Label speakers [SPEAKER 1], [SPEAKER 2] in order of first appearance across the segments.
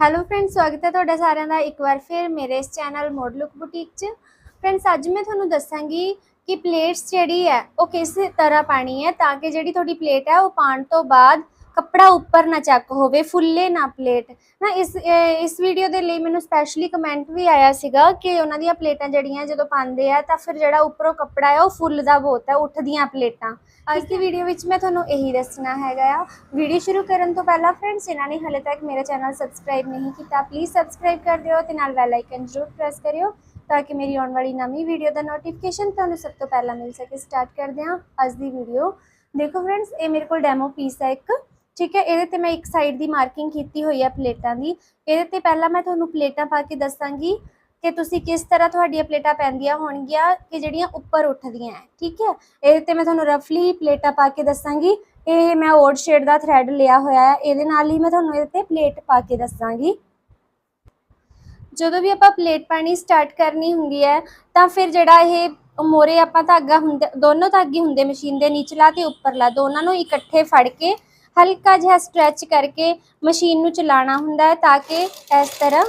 [SPEAKER 1] Hello friends ਸਵਾਗਤ ਹੈ ਤੁਹਾਡਾ ਸਾਰਿਆਂ ਦਾ ਇੱਕ ਵਾਰ ਫਿਰ ਮੇਰੇ ਇਸ ਚੈਨਲ ਮੋਡ ਲੁੱਕ ਬੁਟੀਕ 'ਚ। ਫਰੈਂਡਸ ਅੱਜ ਮੈਂ ਤੁਹਾਨੂੰ ਦੱਸਾਂਗੀ ਕਿ ਪਲੇਟਸ ਜਿਹੜੀ ਹੈ, ਉਹ ਕਿਸ ਤਰ੍ਹਾਂ ਪਾਣੀ ਹੈ ਤਾਂ ਕਿ ਜਿਹੜੀ ਤੁਹਾਡੀ ਪਲੇਟ ਹੈ, ਉਹ ਪਾਣ ਤੋਂ ਬਾਅਦ ਕੱਪੜਾ ਉੱਪਰ ਨਾ ਚੱਕ ਹੋਵੇ ਫੁੱਲੇ ਨਾ ਪਲੇਟ। ਨਾ ਇਸ ਇਸ ਵੀਡੀਓ ਦੇ ਲਈ ਮੈਨੂੰ ਸਪੈਸ਼ਲੀ ਕਮੈਂਟ ਵੀ ਆਇਆ ਸੀਗਾ ਕਿ ਉਹਨਾਂ ਦੀਆਂ ਪਲੇਟਾਂ ਜਿਹੜੀਆਂ ਜਦੋਂ ਪਾਉਂਦੇ ਆ ਤਾਂ ਫਿਰ ਜਿਹੜਾ ਉੱਪਰੋਂ ਕੱਪੜਾ ਹੈ ਉਹ ਫੁੱਲਦਾ ਬਹੁਤ ਹੈ ਉੱਠਦੀਆਂ ਪਲੇਟਾਂ। ਅੱਜ ਦੀ ਵੀਡੀਓ ਵਿੱਚ ਮੈਂ ਤੁਹਾਨੂੰ ਇਹੀ ਦੱਸਣਾ ਹੈਗਾ ਆ। ਵੀਡੀਓ ਸ਼ੁਰੂ ਕਰਨ ਤੋਂ ਪਹਿਲਾਂ ਫਰੈਂਡਸ ਇਹਨਾਂ ਨੇ ਹਲੇ ਤੱਕ ਮੇਰਾ ਚੈਨਲ ਸਬਸਕ੍ਰਾਈਬ ਨਹੀਂ ਕੀਤਾ ਪਲੀਜ਼ ਸਬਸਕ੍ਰਾਈਬ ਕਰ ਦਿਓ ਤੇ ਨਾਲ ਬੈਲ ਆਈਕਨ ਜ਼ਰੂਰ ਪ੍ਰੈਸ ਕਰਿਓ ਤਾਂ ਕਿ ਮੇਰੀ ਆਉਣ ਵਾਲੀ ਨਵੀਂ ਵੀਡੀਓ ਦਾ ਨੋਟੀਫਿਕੇਸ਼ਨ ਤੁਹਾਨੂੰ ਸਭ ਤੋਂ ਪਹਿਲਾਂ ਮਿਲ ਸਕੇ। ਸਟਾਰਟ ਕਰਦੇ ਹਾਂ ਅੱਜ ਦੀ ਵੀਡੀਓ ਦੇਖੋ ਫਰੈਂਡਸ ਇਹ ਮੇਰੇ ਕੋਲ ਡੈਮੋ ਪੀਸ ਹੈ ਇੱਕ। ਠੀਕ ਹੈ, ਇਹਦੇ ਤੇ ਮੈਂ ਇੱਕ ਸਾਈਡ ਦੀ ਮਾਰਕਿੰਗ ਕੀਤੀ ਹੋਈ ਹੈ ਪਲੇਟਾਂ ਦੀ। ਇਹਦੇ ਤੇ ਪਹਿਲਾਂ ਮੈਂ ਤੁਹਾਨੂੰ ਪਲੇਟਾਂ ਪਾ ਕੇ ਦੱਸਾਂਗੀ ਕਿ ਤੁਸੀਂ ਕਿਸ ਤਰ੍ਹਾਂ ਤੁਹਾਡੀਆਂ ਪਲੇਟਾਂ ਪੈਂਦੀਆਂ ਹੋਣਗੀਆਂ ਕਿ ਜਿਹੜੀਆਂ ਉੱਪਰ ਉੱਠਦੀਆਂ ਹੈ, ਠੀਕ ਹੈ? ਇਹਦੇ ਤੇ ਮੈਂ ਤੁਹਾਨੂੰ ਰਫਲੀ ਪਲੇਟਾਂ ਪਾ ਕੇ ਦੱਸਾਂਗੀ। ਇਹ ਮੈਂ ਓਡ ਸ਼ੇਡ ਦਾ ਥ੍ਰੈਡ ਲਿਆ ਹੋਇਆ ਹੈ, ਇਹਦੇ ਨਾਲ ਹੀ ਮੈਂ ਤੁਹਾਨੂੰ ਇਹਦੇ ਤੇ ਪਲੇਟ ਪਾ ਕੇ ਦੱਸਾਂਗੀ। ਜਦੋਂ ਵੀ ਆਪਾਂ ਪਲੇਟ ਪਾਣੀ ਸਟਾਰਟ ਕਰਨੀ ਹੁੰਦੀ ਹੈ, ਤਾਂ ਫਿਰ ਜਿਹੜਾ ਇਹ ਮੋਰੇ ਆਪਾਂ ਧਾਗਾ ਹੁੰਦੇ, ਦੋਨੋਂ ਧਾਗੇ ਹੁੰਦੇ ਮਸ਼ੀਨ ਦੇ, ਨਿਚਲਾ ਤੇ ਉੱਪਰਲਾ, ਦੋਨਾਂ ਨੂੰ ਇਕੱਠੇ ਫੜ ਕੇ ਹਲਕਾ ਜਿਹਾ ਸਟ੍ਰੈਚ ਕਰਕੇ ਮਸ਼ੀਨ ਨੂੰ ਚਲਾਉਣਾ ਹੁੰਦਾ ਹੈ ਤਾਂ ਕਿ ਇਸ ਤਰ੍ਹਾਂ,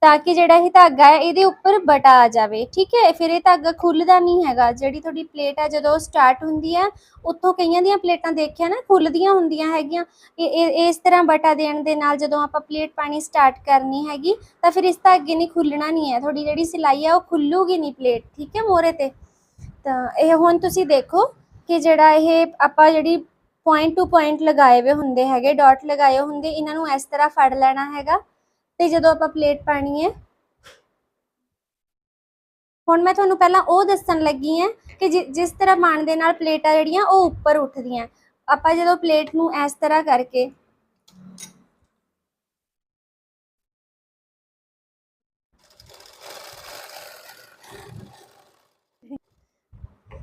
[SPEAKER 1] ਤਾਂ ਕਿ ਜਿਹੜਾ ਇਹ ਧਾਗਾ ਹੈ ਇਹਦੇ ਉੱਪਰ ਬਟਾ ਆ ਜਾਵੇ। ਠੀਕ ਹੈ, ਫਿਰ ਇਹ ਧਾਗਾ ਖੁੱਲਦਾ ਨਹੀਂ ਹੈਗਾ। ਜਿਹੜੀ ਤੁਹਾਡੀ ਪਲੇਟ ਹੈ, ਜਦੋਂ ਸਟਾਰਟ ਹੁੰਦੀ ਹੈ, ਉੱਥੋਂ ਕਈਆਂ ਦੀਆਂ ਪਲੇਟਾਂ ਦੇਖਿਆ ਨਾ, ਖੁੱਲਦੀਆਂ ਹੁੰਦੀਆਂ ਹੈਗੀਆਂ। ਇਹ, ਇਹ- ਇਸ ਤਰ੍ਹਾਂ ਬਟਾ ਦੇਣ ਦੇ ਨਾਲ ਜਦੋਂ ਆਪਾਂ ਪਲੇਟ ਪਾਣੀ ਸਟਾਰਟ ਕਰਨੀ ਹੈਗੀ, ਤਾਂ ਫਿਰ ਇਸ ਧਾਗੇ ਨੇ ਖੁੱਲਣਾ ਨਹੀਂ ਹੈ। ਤੁਹਾਡੀ ਜਿਹੜੀ ਸਿਲਾਈ ਹੈ, ਉਹ ਖੁੱਲੂਗੀ ਨਹੀਂ ਪਲੇਟ ਠੀਕ ਹੈ ਮੋਰੇ ਤੇ। ਤਾਂ ਇਹ ਹੁਣ ਤੁਸੀਂ ਦੇਖੋ ਕਿ ਜਿਹੜਾ ਇਹ ਆਪਾਂ ਜਿਹੜੀ ਪੁਆਇੰਟ ਟੂ ਪੁਆਇੰਟ ਲਗਾਏ ਹੋਏ ਹੁੰਦੇ ਹੈਗੇ ਡਾਟ ਲਗਾਏ ਹੁੰਦੇ, ਇਹਨਾਂ ਨੂੰ ਇਸ ਤਰ੍ਹਾਂ ਫੜ ਲੈਣਾ ਹੈਗਾ ਤੇ ਜਦੋਂ ਆਪਾਂ ਪਲੇਟ ਪਾਣੀ ਹੈ, ਹੁਣ ਮੈਂ ਤੁਹਾਨੂੰ ਪਹਿਲਾਂ ਉਹ ਦੱਸਣ ਲੱਗੀ ਹਾਂ ਕਿ ਜਿਸ ਤਰ੍ਹਾਂ ਪਾਣ ਦੇ ਨਾਲ ਪਲੇਟਾਂ ਜਿਹੜੀਆਂ, ਉਹ ਉੱਪਰ ਉੱਠਦੀਆਂ। ਆਪਾਂ ਜਦੋਂ ਪਲੇਟ ਨੂੰ ਇਸ ਤਰ੍ਹਾਂ ਕਰਕੇ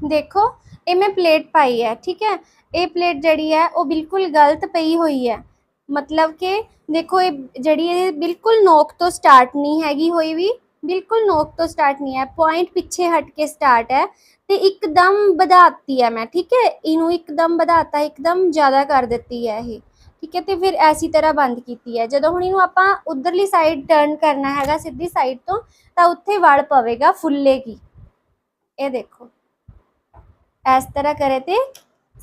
[SPEAKER 1] ਦੇਖੋ, ਇਹ ਮੈਂ ਪਲੇਟ ਪਾਈ ਹੈ, ਠੀਕ ਹੈ? ਇਹ ਪਲੇਟ ਜਿਹੜੀ ਹੈ, ਉਹ ਬਿਲਕੁਲ ਗਲਤ ਪਈ ਹੋਈ ਹੈ। ਮਤਲਬ ਕਿ ਦੇਖੋ, ਇਹ ਜਿਹੜੀ ਇਹ ਬਿਲਕੁਲ ਨੋਕ ਤੋਂ ਸਟਾਰਟ ਨਹੀਂ ਹੈਗੀ ਹੋਈ ਵੀ, ਬਿਲਕੁਲ ਨੋਕ ਤੋਂ ਸਟਾਰਟ ਨਹੀਂ ਹੈ। ਪੁਆਇੰਟ ਪਿੱਛੇ ਹਟ ਕੇ ਸਟਾਰਟ ਹੈ ਤੇ ਇੱਕਦਮ ਵਧਾਤੀ ਹੈ ਮੈਂ, ਠੀਕ ਹੈ? ਇਹਨੂੰ ਇੱਕਦਮ ਵਧਾਤਾ, ਇੱਕਦਮ ਜ਼ਿਆਦਾ ਕਰ ਦਿੱਤੀ ਹੈ ਇਹ, ਠੀਕ ਹੈ? ਤੇ ਫਿਰ ਐਸੀ ਤਰ੍ਹਾਂ ਬੰਦ ਕੀਤੀ ਹੈ। ਜਦੋਂ ਹੁਣ ਇਹਨੂੰ ਆਪਾਂ ਉਧਰਲੀ ਸਾਈਡ ਟਰਨ ਕਰਨਾ ਹੈਗਾ, ਸਿੱਧੀ ਸਾਈਡ ਤੋਂ, ਤਾਂ ਉੱਥੇ ਵੜ ਪਵੇਗਾ ਫੁੱਲੇਗੀ। ਇਹ ਦੇਖੋ, ਇਸ ਤਰ੍ਹਾਂ ਕਰੇ ਤੇ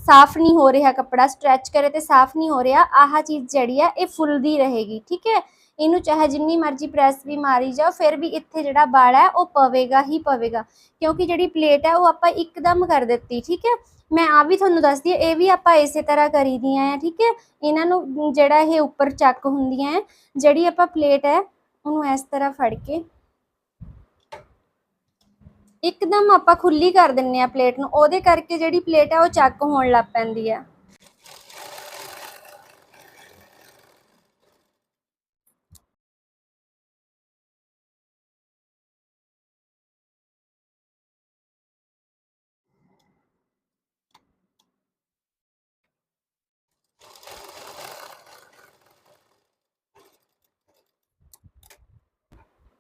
[SPEAKER 1] ਸਾਫ਼ ਨਹੀਂ ਹੋ ਰਿਹਾ ਕੱਪੜਾ ਸਟ੍ਰੈਚ ਕਰੇ ਤੇ ਸਾਫ਼ ਨਹੀਂ ਹੋ ਰਿਹਾ, ਆਹ ਚੀਜ਼ ਜਿਹੜੀ ਆ, ਇਹ ਫੁੱਲਦੀ ਰਹੇਗੀ, ਠੀਕ ਹੈ? ਇਹਨੂੰ ਚਾਹੇ ਜਿੰਨੀ ਮਰਜ਼ੀ ਪ੍ਰੈਸ ਵੀ ਮਾਰੀ ਜਾਓ, ਫਿਰ ਵੀ ਇੱਥੇ ਜਿਹੜਾ ਬਾਲ ਹੈ, ਉਹ ਪਵੇਗਾ ਹੀ ਪਵੇਗਾ, ਕਿਉਂਕਿ ਜਿਹੜੀ ਪਲੇਟ ਹੈ, ਉਹ ਆਪਾਂ ਇੱਕਦਮ ਕਰ ਦਿੱਤੀ, ਠੀਕ ਹੈ? ਮੈਂ ਆ ਵੀ ਤੁਹਾਨੂੰ ਦੱਸਦੀ ਹਾਂ, ਇਹ ਵੀ ਆਪਾਂ ਇਸੇ ਤਰ੍ਹਾਂ ਕਰੀਦੀਆਂ ਆ, ਠੀਕ ਹੈ? ਇਹਨਾਂ ਨੂੰ ਜਿਹੜਾ ਇਹ ਉੱਪਰ ਚੱਕ ਹੁੰਦੀਆਂ ਹੈ ਜਿਹੜੀ ਆਪਾਂ ਪਲੇਟ ਹੈ, ਉਹਨੂੰ ਇਸ ਤਰ੍ਹਾਂ ਫੜ ਕੇ ਇੱਕਦਮ ਆਪਾਂ ਖੁੱਲੀ ਕਰ ਦਿੰਨੇ ਆ ਪਲੇਟ ਨੂੰ, ਉਹਦੇ ਕਰਕੇ ਜਿਹੜੀ ਪਲੇਟ ਹੈ ਉਹ ਚੱਕ ਹੋਣ ਲੱਗ ਪੈਂਦੀ ਹੈ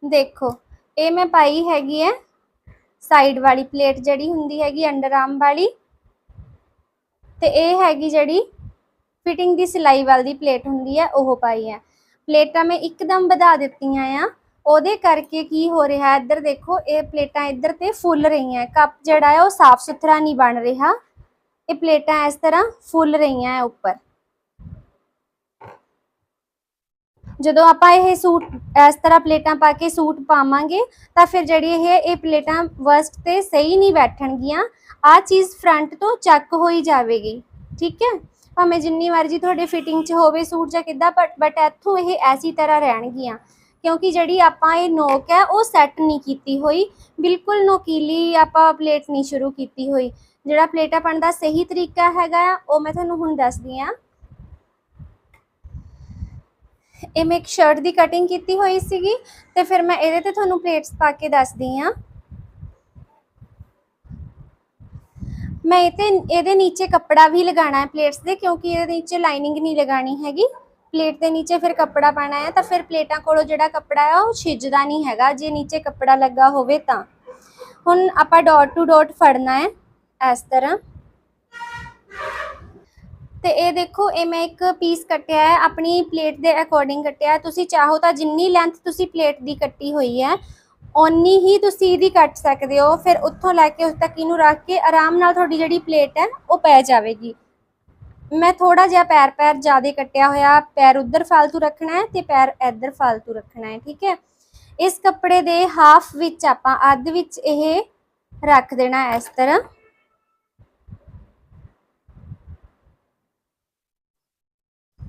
[SPEAKER 1] ਦੇਖੋ, ਇਹ ਮੈਂ ਪਾਈ ਹੈਗੀ ਹੈ ਸਾਈਡ ਵਾਲੀ ਪਲੇਟ ਜਿਹੜੀ ਹੁੰਦੀ ਹੈਗੀ ਅੰਡਰ ਆਰਮ ਵਾਲੀ, ਤੇ ਇਹ ਹੈਗੀ ਜਿਹੜੀ ਫਿਟਿੰਗ ਦੀ ਸਿਲਾਈ ਵਾਲੀ ਪਲੇਟ ਹੁੰਦੀ ਹੈ, ਉਹ ਪਾਈ ਹੈ। ਪਲੇਟਾਂ ਮੈਂ ਇੱਕਦਮ ਵਧਾ ਦਿੱਤੀਆਂ ਆ। ਉਹਦੇ ਕਰਕੇ ਕੀ ਹੋ ਰਿਹਾ, ਇੱਧਰ ਦੇਖੋ, ਇਹ ਪਲੇਟਾਂ ਇੱਧਰ ਤੇ ਫੁੱਲ ਰਹੀਆਂ। ਕੱਪ ਜਿਹੜਾ ਹੈ ਉਹ ਸਾਫ਼ ਸੁਥਰਾ ਨਹੀਂ ਬਣ ਰਿਹਾ। ਇਹ ਪਲੇਟਾਂ ਇਸ ਤਰ੍ਹਾਂ ਫੁੱਲ ਰਹੀਆਂ ਹੈ ਉੱਪਰ। ਜਦੋਂ ਆਪਾਂ ਇਹ ਸੂਟ, ਇਸ ਤਰ੍ਹਾਂ ਪਲੇਟਾਂ ਪਾ ਕੇ ਸੂਟ ਪਾਵਾਂਗੇ, ਤਾਂ ਫਿਰ ਜਿਹੜੀ ਇਹ ਇਹ ਪਲੇਟਾਂ ਵਸਟ ਤੇ ਸਹੀ ਨਹੀਂ ਬੈਠਣਗੀਆਂ। ਆ ਚੀਜ਼ ਫਰੰਟ ਤੋਂ ਚੱਕ ਹੋਈ ਜਾਵੇਗੀ। ਠੀਕ ਹੈ? ਭਾਵੇਂ ਜਿੰਨੀ ਮਰਜ਼ੀ ਤੁਹਾਡੇ ਫਿਟਿੰਗ 'ਚ ਹੋਵੇ ਸੂਟ ਜਾਂ ਕਿੱਦਾਂ ਬਟ ਬਟ ਇੱਥੋਂ ਇਹ ਐਸੀ ਤਰ੍ਹਾਂ ਰਹਿਣਗੀਆਂ। ਕਿਉਂਕਿ ਜਿਹੜੀ ਆਪਾਂ ਇਹ ਨੋਕ ਹੈ, ਉਹ ਸੈੱਟ ਨਹੀਂ ਕੀਤੀ ਹੋਈ। ਬਿਲਕੁਲ ਨੋਕੀਲੀ ਆਪਾਂ ਪਲੇਟ ਨਹੀਂ ਸ਼ੁਰੂ ਕੀਤੀ ਹੋਈ। ਜਿਹੜਾ ਪਲੇਟਾਂ ਪਾਉਣ ਦਾ ਸਹੀ ਤਰੀਕਾ ਹੈਗਾ, ਉਹ ਮੈਂ ਤੁਹਾਨੂੰ ਹੁਣ ਦੱਸਦੀ ਹਾਂ। ਇਹ ਮੈਂ ਇੱਕ ਸ਼ਰਟ ਦੀ ਕਟਿੰਗ ਕੀਤੀ ਹੋਈ ਸੀਗੀ ਤੇ ਫਿਰ ਮੈਂ ਇਹਦੇ ਤੇ ਤੁਹਾਨੂੰ ਪਲੇਟਸ ਪਾ ਕੇ ਦੱਸਦੀ ਆ ਮੈਂ ਇਹ ਤੇ ਇਹਦੇ ਨੀਚੇ ਕੱਪੜਾ ਵੀ ਲਗਾਣਾ ਹੈ ਪਲੇਟਸ ਦੇ, ਕਿਉਂਕਿ ਇਹਦੇ ਨੀਚੇ ਲਾਈਨਿੰਗ ਨਹੀਂ ਲਗਾਣੀ ਹੈਗੀ। ਪਲੇਟ ਦੇ ਨੀਚੇ ਫਿਰ ਕੱਪੜਾ ਪਾਣਾ ਹੈ ਤਾਂ ਫਿਰ ਪਲੇਟਾਂ ਕੋਲੋਂ ਜਿਹੜਾ ਕੱਪੜਾ ਹੈ ਉਹ ਛਿੱਜਦਾ ਨਹੀਂ ਹੈਗਾ, ਜੇ ਨੀਚੇ ਕੱਪੜਾ ਲੱਗਾ ਹੋਵੇ ਤਾਂ। ਹੁਣ ਆਪਾਂ ਡਾਟ ਟੂ ਡਾਟ ਫੜਨਾ ਹੈ ਇਸ ਤਰ੍ਹਾਂ। ਤੇ ਇਹ ਦੇਖੋ, ਇਹ ਮੈਂ ਇੱਕ ਪੀਸ ਕੱਟਿਆ ਹੈ, ਆਪਣੀ ਪਲੇਟ ਦੇ ਅਕੋਰਡਿੰਗ ਕੱਟਿਆ ਹੈ। ਤੁਸੀਂ ਚਾਹੋ ਤਾਂ ਜਿੰਨੀ ਲੈਂਥ ਤੁਸੀਂ ਪਲੇਟ ਦੀ ਕੱਟੀ ਹੋਈ ਹੈ, ਓਨੀ ਹੀ ਤੁਸੀਂ ਇਹਦੀ ਕੱਟ ਸਕਦੇ ਹੋ। ਫਿਰ ਉੱਥੋਂ ਲੈ ਕੇ ਉਸ ਤੱਕ ਇਹਨੂੰ ਰੱਖ ਕੇ ਆਰਾਮ ਨਾਲ ਤੁਹਾਡੀ ਜਿਹੜੀ ਪਲੇਟ ਹੈ ਉਹ ਪੈ ਜਾਵੇਗੀ। ਮੈਂ ਥੋੜਾ ਜਿਹਾ ਪੈਰ ਪੈਰ ਜ਼ਿਆਦਾ ਕੱਟਿਆ ਹੋਇਆ, ਪੈਰ ਉਧਰ ਫਾਲਤੂ ਰੱਖਣਾ ਹੈ ਤੇ ਪੈਰ ਇੱਧਰ ਫਾਲਤੂ ਰੱਖਣਾ ਹੈ, ਠੀਕ ਹੈ? ਇਸ ਕੱਪੜੇ ਦੇ ਹਾਫ ਵਿੱਚ ਆਪਾਂ ਅੱਧ ਵਿੱਚ ਇਹ ਰੱਖ ਦੇਣਾ ਇਸ ਤਰ੍ਹਾਂ।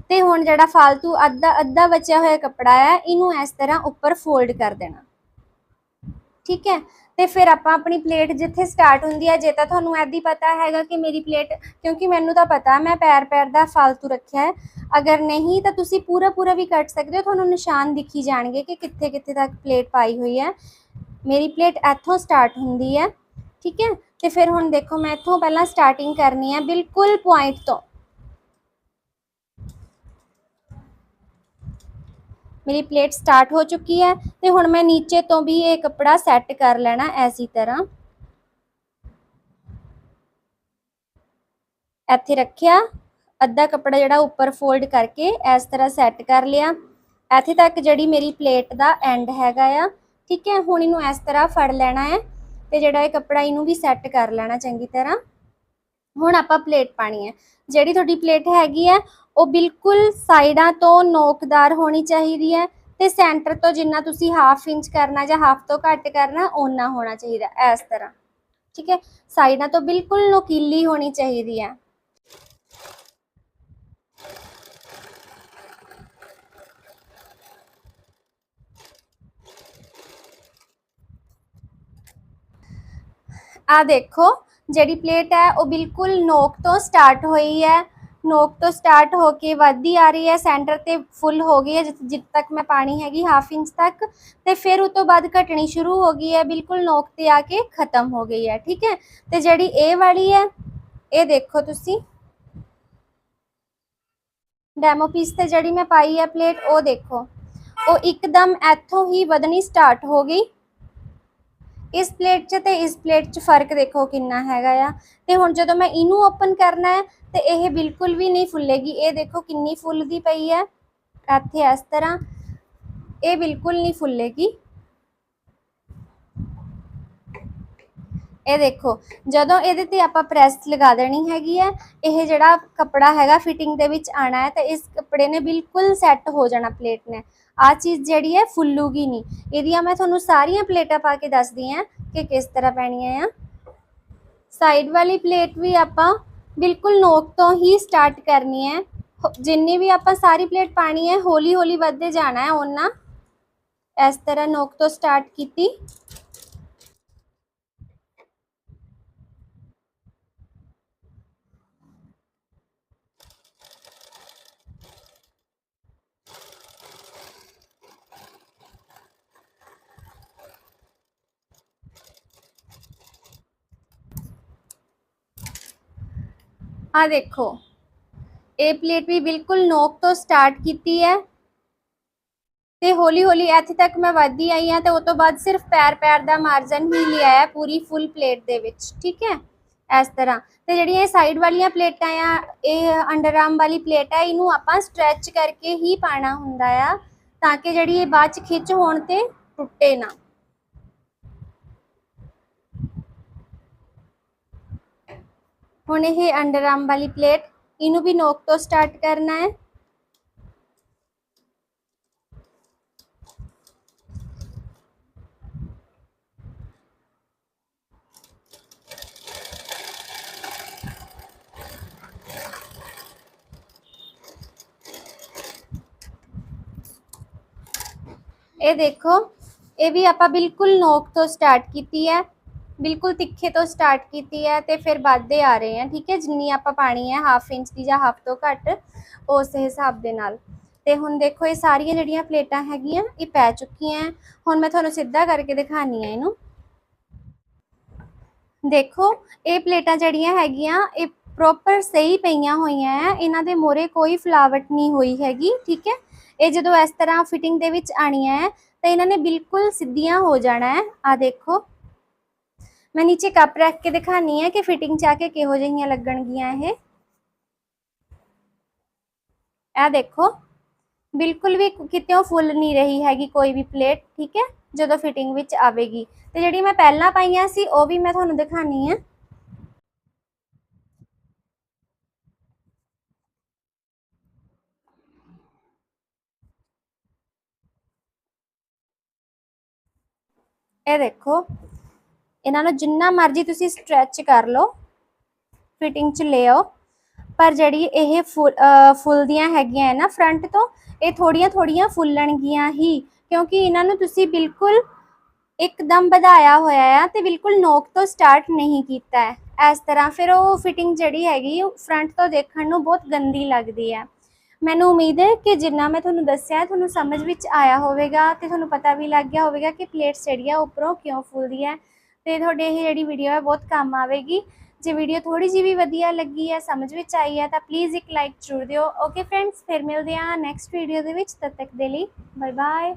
[SPEAKER 1] ਤੇ ਹੁਣ ਜਿਹੜਾ ਫਾਲਤੂ ਅੱਧਾ ਅੱਧਾ ਬਚਿਆ ਹੋਇਆ ਕੱਪੜਾ ਹੈ ਇਹਨੂੰ ਇਸ ਤਰ੍ਹਾਂ ਉੱਪਰ ਫੋਲਡ ਕਰ ਦੇਣਾ। ਠੀਕ ਹੈ? ਤੇ ਫਿਰ ਆਪਾਂ ਆਪਣੀ ਪਲੇਟ ਜਿੱਥੇ ਸਟਾਰਟ ਹੁੰਦੀ ਹੈ ਜੇ ਤਾਂ ਤੁਹਾਨੂੰ ਐਦੀ ਪਤਾ ਹੈਗਾ ਕਿ ਮੇਰੀ ਪਲੇਟ ਕਿਉਂਕਿ ਮੈਨੂੰ ਤਾਂ ਪਤਾ, ਮੈਂ ਪੈਰ ਪੈਰ ਦਾ ਫਾਲਤੂ ਰੱਖਿਆ ਹੈ। ਅਗਰ ਨਹੀਂ, ਤਾਂ ਤੁਸੀਂ ਪੂਰਾ ਪੂਰਾ ਵੀ ਕੱਟ ਸਕਦੇ ਹੋ, ਤੁਹਾਨੂੰ ਨਿਸ਼ਾਨ ਦਿਖੀ ਜਾਣਗੇ ਕਿ ਕਿੱਥੇ ਕਿੱਥੇ ਤੱਕ ਪਲੇਟ ਪਾਈ ਹੋਈ ਹੈ। ਮੇਰੀ ਪਲੇਟ ਇੱਥੋਂ ਸਟਾਰਟ ਹੁੰਦੀ ਹੈ। ਠੀਕ ਹੈ? ਤੇ ਫਿਰ ਹੁਣ ਦੇਖੋ, ਮੈਂ ਇੱਥੋਂ ਪਹਿਲਾਂ ਸਟਾਰਟਿੰਗ ਕਰਨੀ ਹੈ, ਬਿਲਕੁਲ ਪੁਆਇੰਟ ਤੋਂ। ਮੇਰੀ ਪਲੇਟ ਸਟਾਰਟ ਹੋ ਚੁੱਕੀ ਹੈ ਤੇ ਹੁਣ ਮੈਂ ਨੀਚੇ ਤੋਂ ਵੀ ਇਹ ਕੱਪੜਾ ਸੈੱਟ ਕਰ ਲੈਣਾ ਐਸੀ ਤਰ੍ਹਾਂ। ਇੱਥੇ ਰੱਖਿਆ, ਅੱਧਾ ਕੱਪੜਾ ਜਿਹੜਾ ਉੱਪਰ ਫੋਲਡ ਕਰਕੇ ਇਸ ਤਰ੍ਹਾਂ ਸੈੱਟ ਕਰ ਲਿਆ। ਇੱਥੇ ਤੱਕ ਜਿਹੜੀ ਮੇਰੀ ਪਲੇਟ ਦਾ ਐਂਡ ਹੈਗਾ ਆ, ਠੀਕ ਹੈ, ਹੁਣ ਇਹਨੂੰ ਇਸ ਤਰ੍ਹਾਂ ਫੜ ਲੈਣਾ ਹੈ ਤੇ ਜਿਹੜਾ ਇਹ ਕੱਪੜਾ ਇਹਨੂੰ ਵੀ ਸੈੱਟ ਕਰ ਲੈਣਾ ਚੰਗੀ ਤਰ੍ਹਾਂ। ਹੁਣ ਆਪਾਂ ਪਲੇਟ ਪਾਣੀ ਹੈ। ਜਿਹੜੀ ਤੁਹਾਡੀ ਪਲੇਟ ਹੈਗੀ ਹੈ ਉਹ ਬਿਲਕੁਲ ਸਾਈਡਾਂ ਤੋਂ ਨੋਕਦਾਰ ਹੋਣੀ ਚਾਹੀਦੀ ਹੈ ਤੇ ਸੈਂਟਰ ਤੋਂ ਜਿੰਨਾ ਤੁਸੀਂ ਹਾਫ ਇੰਚ ਕਰਨਾ ਜਾਂ ਹਾਫ ਤੋਂ ਘੱਟ ਕਰਨਾ, ਓਨਾ ਹੋਣਾ ਚਾਹੀਦਾ ਇਸ ਤਰ੍ਹਾਂ। ਠੀਕ ਹੈ? ਸਾਈਡਾਂ ਤੋਂ ਬਿਲਕੁਲ ਨੋਕੀਲੀ ਹੋਣੀ ਚਾਹੀਦੀ ਹੈ। ਆ ਦੇਖੋ, ਜਿਹੜੀ ਪਲੇਟ ਹੈ, ਉਹ ਬਿਲਕੁਲ ਨੋਕ ਤੋਂ ਸਟਾਰਟ ਹੋਈ ਹੈ। ਨੋਕ ਤੋਂ ਸਟਾਰਟ ਹੋ ਕੇ ਵੱਧਦੀ ਆ ਰਹੀ ਹੈ ਸੈਂਟਰ ਤੇ ਫੁੱਲ ਹੋ ਗਈ ਹੈ ਜਿੱਥੇ ਜਿੱਥੇ ਤੱਕ ਮੈਂ ਪਾਣੀ ਹੈਗੀ ਹਾਫ ਇੰਚ ਤੱਕ ਤੇ ਫਿਰ ਉਸ ਤੋਂ ਬਾਅਦ ਘਟਣੀ ਸ਼ੁਰੂ ਹੋ ਗਈ ਹੈ, ਬਿਲਕੁਲ ਨੋਕ ਤੇ ਆ ਕੇ ਖਤਮ ਹੋ ਗਈ ਹੈ, ਠੀਕ ਹੈ? ਤੇ ਜਿਹੜੀ ਇਹ ਵਾਲੀ ਹੈ, ਇਹ ਦੇਖੋ ਤੁਸੀਂ। ਡੈਮੋ ਪੀਸ ਤੇ ਜਿਹੜੀ ਮੈਂ ਪਾਈ ਹੈ ਪਲੇਟ ਉਹ ਦੇਖੋ। ਉਹ ਇੱਕਦਮ ਇੱਥੋਂ ਹੀ ਵਧਣੀ ਸਟਾਰਟ ਹੋ ਗਈ। ਇਸ ਪਲੇਟ 'ਚ ਤੇ ਇਸ ਪਲੇਟ 'ਚ ਫ਼ਰਕ ਦੇਖੋ ਕਿੰਨਾ ਹੈਗਾ ਆ। ਤੇ ਹੁਣ ਜਦੋਂ ਮੈਂ ਇਹਨੂੰ ਓਪਨ ਕਰਨਾ ਹੈ, ਤੇ ਇਹ ਬਿਲਕੁਲ ਵੀ ਨਹੀਂ ਫੁੱਲੇਗੀ। ਇਹ ਦੇਖੋ ਕਿੰਨੀ ਫੁੱਲਦੀ ਪਈ ਹੈ। ਇੱਥੇ ਇਸ ਤਰ੍ਹਾਂ ਇਹ ਬਿਲਕੁਲ ਨਹੀਂ ਫੁੱਲੇਗੀ। ਇਹ ਦੇਖੋ, ਜਦੋਂ ਇਹਦੇ ਤੇ ਆਪਾਂ ਪ੍ਰੈਸ ਲਗਾ ਦੇਣੀ ਹੈਗੀ ਹੈ, ਇਹ ਜਿਹੜਾ ਕੱਪੜਾ ਹੈਗਾ ਫਿਟਿੰਗ ਦੇ ਵਿੱਚ ਆਣਾ ਹੈ, ਤੇ ਇਸ ਕੱਪੜੇ ਨੇ ਬਿਲਕੁਲ ਸੈੱਟ ਹੋ ਜਾਣਾ ਪਲੇਟ ਨੇ। ਆ ਚੀਜ਼ ਜਿਹੜੀ ਹੈ ਫੁੱਲੂਗੀ ਨਹੀਂ। ਇਹਦੀਆਂ ਮੈਂ ਤੁਹਾਨੂੰ ਸਾਰੀਆਂ ਪਲੇਟਾਂ ਪਾ ਕੇ ਦੱਸਦੀ ਹਾਂ ਕਿ ਕਿਸ ਤਰ੍ਹਾਂ ਪੈਣੀਆਂ ਆ। ਸਾਈਡ ਵਾਲੀ ਪਲੇਟ ਵੀ ਆਪਾਂ ਬਿਲਕੁਲ ਨੋਕ ਤੋਂ ਹੀ ਸਟਾਰਟ ਕਰਨੀ ਹੈ। ਜਿੰਨੀ ਵੀ ਆਪਾਂ ਸਾਰੀ ਪਲੇਟ ਪਾਣੀ ਹੈ ਹੌਲੀ ਹੌਲੀ ਵੱਧਦੇ ਜਾਣਾ ਹੈ ਉਹਨਾਂ ਇਸ ਤਰ੍ਹਾਂ ਨੋਕ ਤੋਂ ਸਟਾਰਟ ਕੀਤੀ। ਆ ਦੇਖੋ। ਇਹ ਪਲੇਟ ਵੀ ਬਿਲਕੁਲ ਨੋਕ ਤੋਂ ਸਟਾਰਟ ਕੀਤੀ ਹੈ। ਤੇ ਹੌਲੀ ਹੌਲੀ ਇੱਥੇ ਤੱਕ ਮੈਂ ਵੱਧਦੀ ਆਈ ਹਾਂ ਤੇ ਉਸ ਤੋਂ ਬਾਅਦ ਸਿਰਫ ਪੈਰ ਪੈਰ ਦਾ ਮਾਰਜਨ ਹੀ ਲਿਆ ਹੈ ਪੂਰੀ ਫੁੱਲ ਪਲੇਟ ਦੇ ਵਿੱਚ, ਠੀਕ ਹੈ? ਇਸ ਤਰ੍ਹਾਂ। ਤੇ ਜਿਹੜੀਆਂ ਇਹ ਸਾਈਡ ਵਾਲੀਆਂ ਪਲੇਟਾਂ ਆ, ਇਹ ਅੰਡਰ ਆਰਮ ਵਾਲੀ ਪਲੇਟ ਆ, ਇਹਨੂੰ ਆਪਾਂ ਸਟ੍ਰੈਚ ਕਰਕੇ ਹੀ ਪਾਣਾ ਹੁੰਦਾ ਆ, ਤਾਂ ਕਿ ਜਿਹੜੀ ਇਹ ਬਾਅਦ ਚ ਖਿੱਚ ਹੋਣ ਤੇ ਟੁੱਟੇ ਨਾ। ਹੁਣ ਇਹ ਅੰਡਰ ਆਰਮ ਵਾਲੀ ਪਲੇਟ ਇਹਨੂੰ ਵੀ ਨੋਕ ਤੋਂ ਸਟਾਰਟ ਕਰਨਾ ਹੈ ਇਹ ਦੇਖੋ ਇਹ ਵੀ ਆਪਾਂ ਬਿਲਕੁਲ ਨੋਕ ਤੋਂ ਸਟਾਰਟ ਕੀਤੀ ਹੈ ਬਿਲਕੁਲ ਤਿੱਖੇ ਤੋਂ ਸਟਾਰਟ ਕੀਤੀ ਹੈ ਤੇ ਫਿਰ ਵੱਧਦੇ ਆ ਰਹੇ ਆ ਠੀਕ ਹੈ? ਜਿੰਨੀ ਆਪਾਂ ਪਾਣੀ ਹੈ ਹਾਫ ਇੰਚ ਦੀ ਜਾਂ ਹਾਫ ਤੋਂ ਘੱਟ ਉਸ ਹਿਸਾਬ ਦੇ ਨਾਲ। ਤੇ ਹੁਣ ਦੇਖੋ ਇਹ ਸਾਰੀਆਂ ਜਿਹੜੀਆਂ ਪਲੇਟਾਂ ਹੈਗੀਆਂ, ਇਹ ਪੈ ਚੁੱਕੀਆਂ ਹੁਣ ਮੈਂ ਤੁਹਾਨੂੰ ਸਿੱਧਾ ਕਰਕੇ ਦਿਖਾਣੀ ਹੈ ਇਹਨੂੰ। ਦੇਖੋ, ਇਹ ਪਲੇਟਾਂ ਜਿਹੜੀਆਂ ਹੈਗੀਆਂ, ਇਹ ਪ੍ਰੋਪਰ ਸਹੀ ਪਈਆਂ ਹੋਈਆਂ ਹੈ। ਇਹਨਾਂ ਦੇ ਮੋਰੇ ਕੋਈ ਫਲਾਵਟ ਨਹੀਂ ਹੋਈ ਹੈਗੀ, ਠੀਕ ਹੈ? ਇਹ ਜਦੋਂ ਇਸ ਤਰ੍ਹਾਂ ਫਿਟਿੰਗ ਦੇ ਵਿੱਚ ਆਣੀਆਂ ਹੈ, ਤਾਂ ਇਹਨਾਂ ਨੇ ਬਿਲਕੁਲ ਸਿੱਧੀਆਂ ਹੋ ਜਾਣਾ ਹੈ। ਆ ਦੇਖੋ। ਮੈਂ ਨੀਚੇ ਕੱਪ ਰੱਖ ਕੇ ਦਿਖਾਣੀ ਹੈ ਕਿ ਫਿਟਿੰਗ ਚ ਆ ਕੇ ਕਿਹੋ ਜਿਹੀਆਂ ਲੱਗਣਗੀਆਂ ਇਹ ਇਹ ਦੇਖੋ ਬਿਲਕੁਲ ਵੀ ਕਿਤੇੋਂ ਫੁੱਲ ਨਹੀਂ ਰਹੀ ਹੈਗੀ ਕੋਈ ਵੀ ਪਲੇਟ ਠੀਕ ਹੈ ਜਦੋਂ ਫਿਟਿੰਗ ਵਿੱਚ ਆਵੇਗੀ ਤੇ ਜਿਹੜੀ ਮੈਂ ਪਹਿਲਾਂ ਪਾਈਆਂ ਸੀ ਉਹ ਵੀ ਮੈਂ ਤੁਹਾਨੂੰ ਦਿਖਾਣੀ ਹੈ ਇਹ ਦੇਖੋ ਇਹਨਾਂ ਨੂੰ ਜਿੰਨਾ ਮਰਜ਼ੀ ਤੁਸੀਂ ਸਟ੍ਰੈਚ ਕਰ ਲਓ ਫਿਟਿੰਗ ਚ ਲੈ ਆਓ ਪਰ ਜਿਹੜੀ ਇਹ ਫੁੱਲ, ਅਹ ਫੁੱਲਦੀਆਂ ਹੈਗੀਆਂ ਹੈ ਨਾ ਫਰੰਟ ਤੋਂ, ਇਹ ਥੋੜੀਆਂ ਥੋੜੀਆਂ ਫੁੱਲਣਗੀਆਂ ਹੀ, ਕਿਉਂਕਿ ਇਹਨਾਂ ਨੂੰ ਤੁਸੀਂ ਬਿਲਕੁਲ ਇੱਕਦਮ ਵਧਾਇਆ ਹੋਇਆ ਆ ਤੇ ਬਿਲਕੁਲ ਨੋਕ ਤੋਂ ਸਟਾਰਟ ਨਹੀਂ ਕੀਤਾ ਹੈ। ਇਸ ਤਰ੍ਹਾਂ ਫਿਰ ਉਹ ਫਿਟਿੰਗ ਜਿਹੜੀ ਹੈਗੀ ਫਰੰਟ ਤੋਂ ਦੇਖਣ ਨੂੰ ਬਹੁਤ ਗੰਦੀ ਲੱਗਦੀ ਹੈ। ਮੈਨੂੰ ਉਮੀਦ ਹੈ ਕਿ ਜਿੰਨਾ ਮੈਂ ਤੁਹਾਨੂੰ ਦੱਸਿਆ, ਤੁਹਾਨੂੰ ਸਮਝ ਵਿੱਚ ਆਇਆ ਹੋਵੇਗਾ ਤੇ ਤੁਹਾਨੂੰ ਪਤਾ ਵੀ ਲੱਗ ਗਿਆ ਹੋਵੇਗਾ ਕਿ ਪਲੇਟਸ ਜਿਹੜੀ ਆ ਉੱਪਰੋਂ ਕਿਉਂ ਫੁੱਲਦੀ ਹੈ। ਤੇ ਤੁਹਾਡੇ ਇਹ ਜਿਹੜੀ ਵੀਡੀਓ ਹੈ ਬਹੁਤ ਕੰਮ ਆਵੇਗੀ। ਜੇ ਵੀਡੀਓ ਥੋੜੀ ਜਿਹੀ ਵੀ ਵਧੀਆ ਲੱਗੀ ਹੈ, ਸਮਝ ਵਿੱਚ ਆਈ ਹੈ, ਤਾਂ ਪਲੀਜ਼ ਇੱਕ ਲਾਈਕ ਜ਼ਰੂਰ ਦਿਓ। ਓਕੇ ਫਰੈਂਡਸ ਫਿਰ ਮਿਲਦੇ ਹਾਂ ਨੈਕਸਟ ਵੀਡੀਓ ਦੇ ਵਿੱਚ। ਤਦ ਤੱਕ ਦੇ ਲਈ ਬਾਏ ਬਾਏ